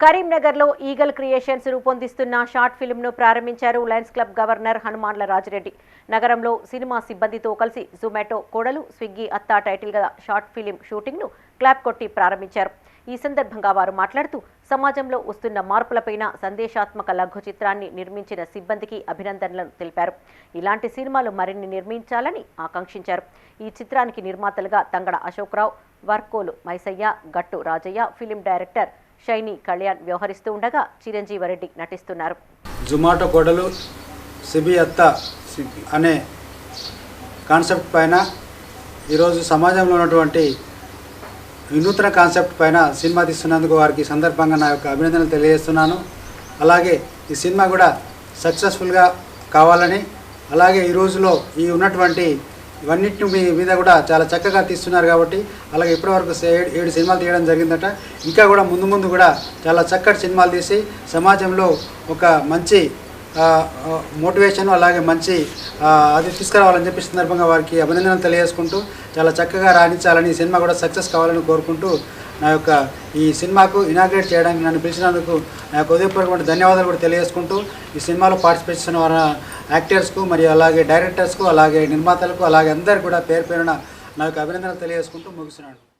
కరీంనగర్లో eagle creations రూపొందిస్తున్న short ఫిల్మ్ను ప్రారంభించారు లయన్స్ క్లబ్ గవర్నర్ హనుమాన్ల రాజిరెడ్డి. నగరంలో సినిమా సిబ్బందితో కలిసి జొమాటో కోడలు స్విగ్గీ అత్తా టైటిల్ గల షార్ట్ ఫిలిం షూటింగ్ను క్లాప్ కొట్టి ప్రారంభించారు. ఈ సందర్భంగా వారు మాట్లాడుతూ సమాజంలో వస్తున్న మార్పులపైన సందేశాత్మక లఘు చిత్రాన్ని నిర్మించిన సిబ్బందికి అభినందనలను తెలిపారు. ఇలాంటి సినిమాలు మరిన్ని నిర్మించాలని ఆకాంక్షించారు. ఈ చిత్రానికి నిర్మాతలుగా తంగడ అశోక్రావు వర్కోలు మైసయ్య గట్టు రాజయ్య ఫిలిం డైరెక్టర్ షైని కళ్యాణ్ వ్యవహరిస్తూ ఉండగా చిరంజీవరెడ్డి నటిస్తున్నారు. అనే కాన్సెప్ట్ పైన ఈరోజు సమాజంలో ఉన్నటువంటి వినూత్న కాన్సెప్ట్ పైన సినిమా తీస్తున్నందుకు వారికి సందర్భంగా నా యొక్క అభినందనలు తెలియజేస్తున్నాను. అలాగే ఈ సినిమా కూడా సక్సెస్ఫుల్గా కావాలని అలాగే ఈ రోజులో ఈ ఉన్నటువంటి ఇవన్నిటిని మీ మీద కూడా చాలా చక్కగా తీస్తున్నారు కాబట్టి అలాగే ఇప్పటివరకు ఏడు ఏడు సినిమాలు తీయడం జరిగిందట. ఇంకా కూడా ముందు ముందు కూడా చాలా చక్కటి సినిమాలు తీసి సమాజంలో ఒక మంచి మోటివేషన్ అలాగే మంచి అది తీసుకురావాలని చెప్పి సందర్భంగా వారికి అభినందనలు తెలియజేసుకుంటూ చాలా చక్కగా రాణించాలని ఈ సినిమా కూడా సక్సెస్ కావాలని కోరుకుంటూ నా యొక్క ఈ సినిమాకు ఇనాగ్రేట్ చేయడానికి నన్ను పిలిచినందుకు నా యొక్క ఉదయపూర్వక ధన్యవాదాలు కూడా తెలియజేసుకుంటూ ఈ సినిమాలో పార్టిసిపేట్ చేసిన వారి యాక్టర్స్కు మరియు అలాగే డైరెక్టర్స్కు అలాగే నిర్మాతలకు అలాగే అందరికీ కూడా పేరు పేరున నా యొక్క అభినందనలు తెలియజేసుకుంటూ ముగిస్తున్నాను.